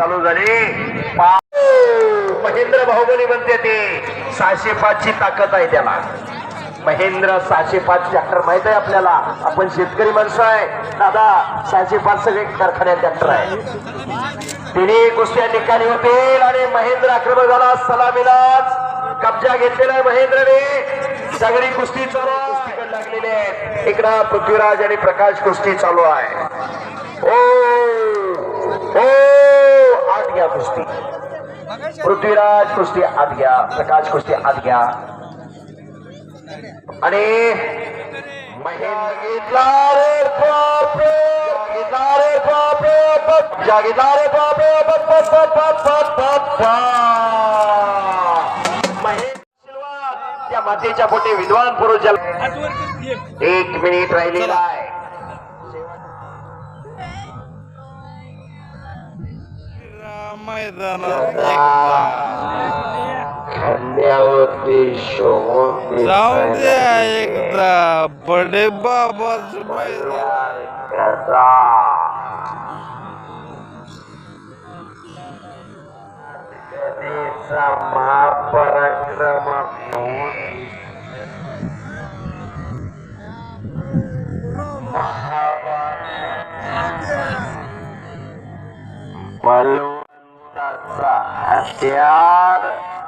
चालू झाली. महेंद्र बाहुबली म्हणते ते सहाशे पाच ची ताकद आहे त्याला. महेंद्र सहाशे पाच ट्रॅक्टर माहीत आहे आपल्याला? आपण शेतकरी माणसं आहे. दादा सहाशे पाच सगळे कारखान्यात ट्रॅक्टर आहे. तिन्ही कुस्त्या ठिकाणी होतील आणि महेंद्र आक्रमण झाला. सलामीलाच कब्जा घेतलेला आहे महेंद्रने. सगळी कुस्ती चालू आहे. लागलेली आहे इकडं पृथ्वीराज आणि प्रकाश कुस्ती चालू आहे ओ ओ आत घ्या कुस्ती पृथ्वीराज कुस्ती आत घ्या प्रकाश कुस्ती आत घ्या आणि महेंद्र घेतला रे बापरे घेतला रे बापरे रे बापरे बप, बप, बप, बप, बप, महेंद्र त्या मातेच्या पोटी विद्वान पुरुष एक मिनिट राहिलेला आहे. खांद्यावरती शोभून जाऊ द्या एकदा बडे बाबाच मैदान त्याचा Bisa.